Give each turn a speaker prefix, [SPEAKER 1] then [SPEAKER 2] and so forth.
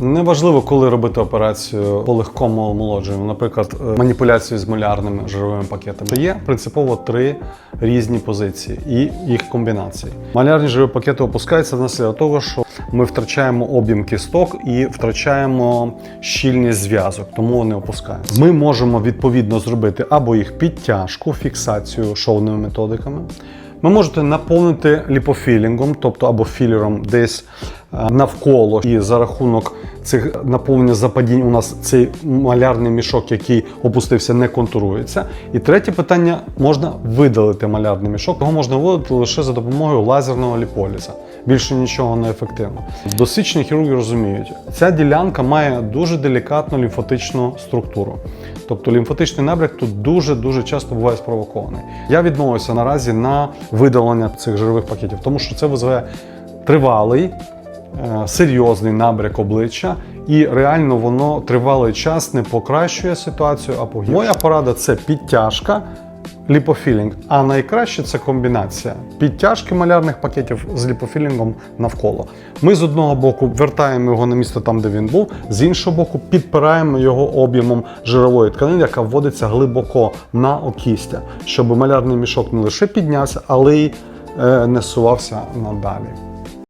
[SPEAKER 1] Неважливо, коли робити операцію по легкому омолодженню, наприклад, е, маніпуляцію з малярними жировими пакетами. Є принципово три різні позиції і їх комбінації. Малярні жирові пакети опускаються внаслідок того, що ми втрачаємо об'єм кісток і втрачаємо щільність зв'язок, тому вони опускаються. Ми можемо відповідно зробити або їх підтяжку, фіксацію шовними методиками. Ви можете наповнити ліпофілінгом, тобто або філером десь е, навколо, і за рахунок цих наповнення западінь у нас цей малярний мішок, який опустився, не контурується. І третє питання: можна видалити малярний мішок. Його можна видалити лише за допомогою лазерного ліполіза. Більше нічого не ефективно. Досвідчені хірурги розуміють, ця ділянка має дуже делікатну лімфатичну структуру. Тобто лімфатичний набряк тут дуже-дуже часто буває спровокований. Я відмовився наразі на видалення цих жирових пакетів, тому що це визиває тривалий, серйозний набряк обличчя, і реально воно тривалий час не покращує ситуацію, а погіршує. Моя порада це підтяжка. Ліпофілінг, а найкраще це комбінація підтяжки малярних пакетів з ліпофілінгом навколо. Ми з одного боку вертаємо його на місце там, де він був, з іншого боку, підпираємо його об'ємом жирової тканини, яка вводиться глибоко на окістя, щоб малярний мішок не лише піднявся, але й е, не сувався надалі.